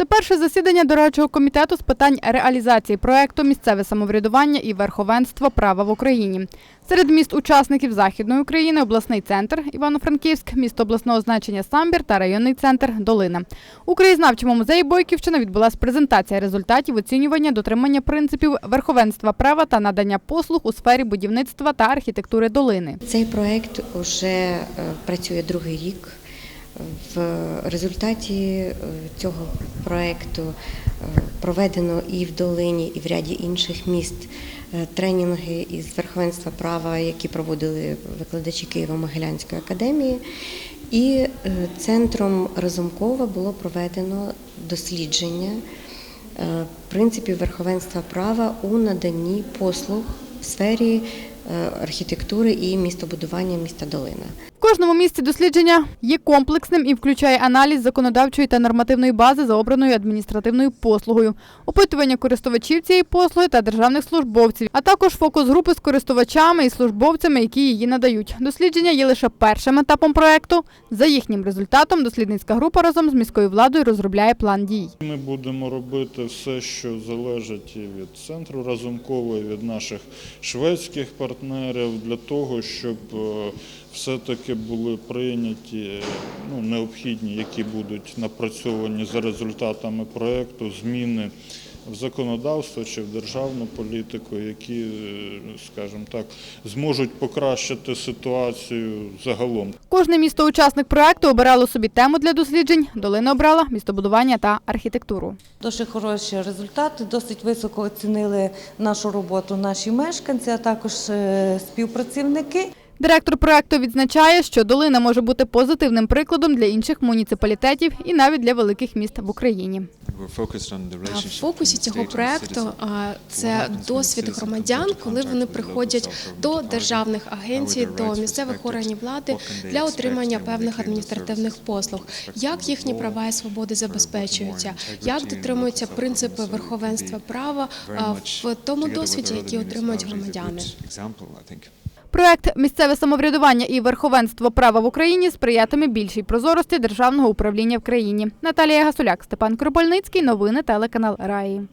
Це перше засідання дорадчого комітету з питань реалізації проекту Місцеве самоврядування і верховенство права в Україні. Серед міст учасників Західної України обласний центр Івано-Франківськ, місто обласного значення Самбір та районний центр Долина. У краєзнавчому музеї Бойківщина відбулася презентація результатів оцінювання дотримання принципів верховенства права та надання послуг у сфері будівництва та архітектури долини. Цей проект вже працює другий рік. В результаті е, цього проекту е, проведено і в Долині, і в ряді інших міст е, тренінги із верховенства права, які проводили викладачі Києво-Могилянської академії. І центром Разумкова було проведено дослідження принципів верховенства права у наданні послуг в сфері архітектури і містобудування міста Долина. Кожному місці дослідження є комплексним і включає аналіз законодавчої та нормативної бази за обраною адміністративною послугою, опитування користувачів цієї послуги та державних службовців, а також фокус групи з користувачами і службовцями, які її надають. Дослідження є лише першим етапом проекту. За їхнім результатом, дослідницька група разом з міською владою розробляє план дій. Ми будемо робити все, що залежить від центру Разумкова, і від наших шведських партнерів, для того, щоб е, все-таки були прийняті е, ну, необхідні, які будуть напрацьовані за результатами проекту, зміни в законодавство чи в державну політику, які, е, скажімо так, зможуть покращити ситуацію загалом. Кожне місто учасник проекту обирало собі тему для досліджень. Долина обрала містобудування та архітектуру. Дуже хороші результати, досить високо оцінили нашу роботу наші мешканці, а також е, співпрацівники. Директор проекту відзначає, що долина може бути позитивним прикладом для інших муніципалітетів і навіть для великих міст в Україні. В фокусі цього проекту це досвід громадян, коли вони приходять до державних агенцій, до місцевих органів влади для отримання певних адміністративних послуг, як їхні права і свободи забезпечуються, як дотримуються принципи верховенства права в тому досвіді, який отримують громадяни. Проект Місцеве самоврядування і верховенство права в Україні сприятиме більшій прозорості державного управління в країні. Наталія Гасуляк, Степан Кропольницький. Новини телеканал Раї.